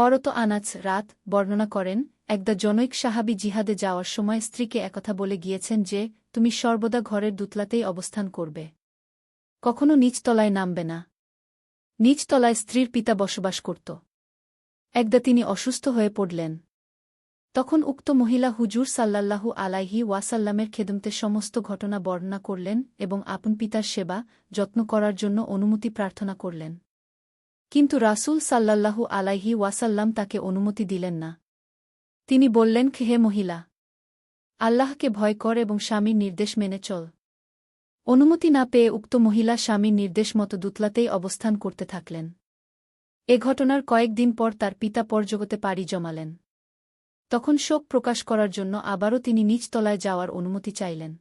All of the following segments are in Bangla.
হরত আনাচ রাত বর্ণনা করেন, একদা জনৈক সাহাবি জিহাদে যাওয়ার সময় স্ত্রীকে একথা বলে গিয়েছেন যে, তুমি সর্বদা ঘরের দুতলাতেই অবস্থান করবে। কখনো নিচতলায় নামবে না। নিচতলায় স্ত্রীর পিতা বসবাস করত। একদা তিনি অসুস্থ হয়ে পড়লেন। তখন উক্ত মহিলা হুজুর সাল্লাল্লাহু আলাইহি ওয়াসাল্লামের খেদমতে সমস্ত ঘটনা বর্ণনা করলেন এবং আপন পিতার সেবা, যত্ন করার জন্য অনুমতি প্রার্থনা করলেন। কিন্তু রাসূল সাল্লাল্লাহু আলাইহি ওয়াসাল্লাম তাকে অনুমতি দিলেন না। তিনি বললেন, হে মহিলা, আল্লাহকে ভয় কর এবং স্বামীর নির্দেশ মেনে চল। অনুমতি না পেয়ে উক্ত মহিলা স্বামীর নির্দেশ মতো দুতলাতেই অবস্থান করতে থাকলেন। এ ঘটনার কয়েকদিন পর তার পিতা পরজগতে পাড়ি জমালেন। তখন শোক প্রকাশ করার জন্য আবারও তিনি নিচতলায় যাওয়ার অনুমতি চাইলেন।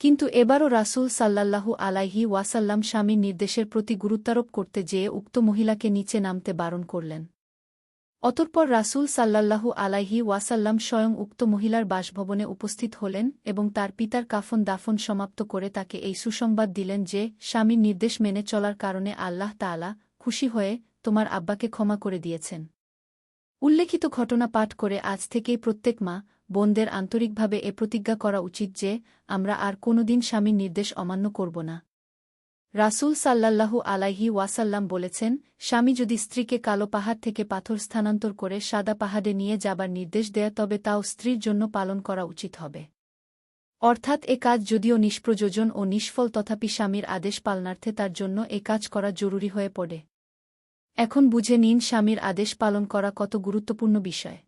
কিন্তু এবারও রাসূল সাল্লাল্লাহু আলাইহি ওয়াসাল্লাম স্বামীর নির্দেশের প্রতি গুরুত্বারোপ করতে যেয়ে উক্ত মহিলাকে নিচে নামতে বারণ করলেন। অতঃপর রাসূল সাল্লাল্লাহু আলাইহি ওয়াসাল্লাম স্বয়ং উক্ত মহিলার বাসভবনে উপস্থিত হলেন এবং তার পিতার কাফন দাফন সমাপ্ত করে তাকে এই সুসংবাদ দিলেন যে স্বামীর নির্দেশ মেনে চলার কারণে আল্লাহ তাআলা খুশি হয়ে তোমার আব্বাকে ক্ষমা করে দিয়েছেন। উল্লেখিত ঘটনা পাঠ করে আজ থেকেই প্রত্যেক মা বোনদের আন্তরিকভাবে এ প্রতিজ্ঞা করা উচিত যে, আমরা আর কোনোদিন স্বামীর নির্দেশ অমান্য করব না। রাসূল সাল্লাল্লাহু আলাইহি ওয়াসাল্লাম বলেছেন, স্বামী যদি স্ত্রীকে কালো পাহাড় থেকে পাথর স্থানান্তর করে সাদা পাহাড়ে নিয়ে যাবার নির্দেশ দেয়, তবে তাও স্ত্রীর জন্য পালন করা উচিত হবে। অর্থাৎ এ কাজ যদিও নিষ্প্রযোজন ও নিষ্ফল, তথাপি স্বামীর আদেশ পালনার্থে তার জন্য এ কাজ করা জরুরি হয়ে পড়ে। এখন বুঝে নিন, স্বামীর আদেশ পালন করা কত গুরুত্বপূর্ণ বিষয়।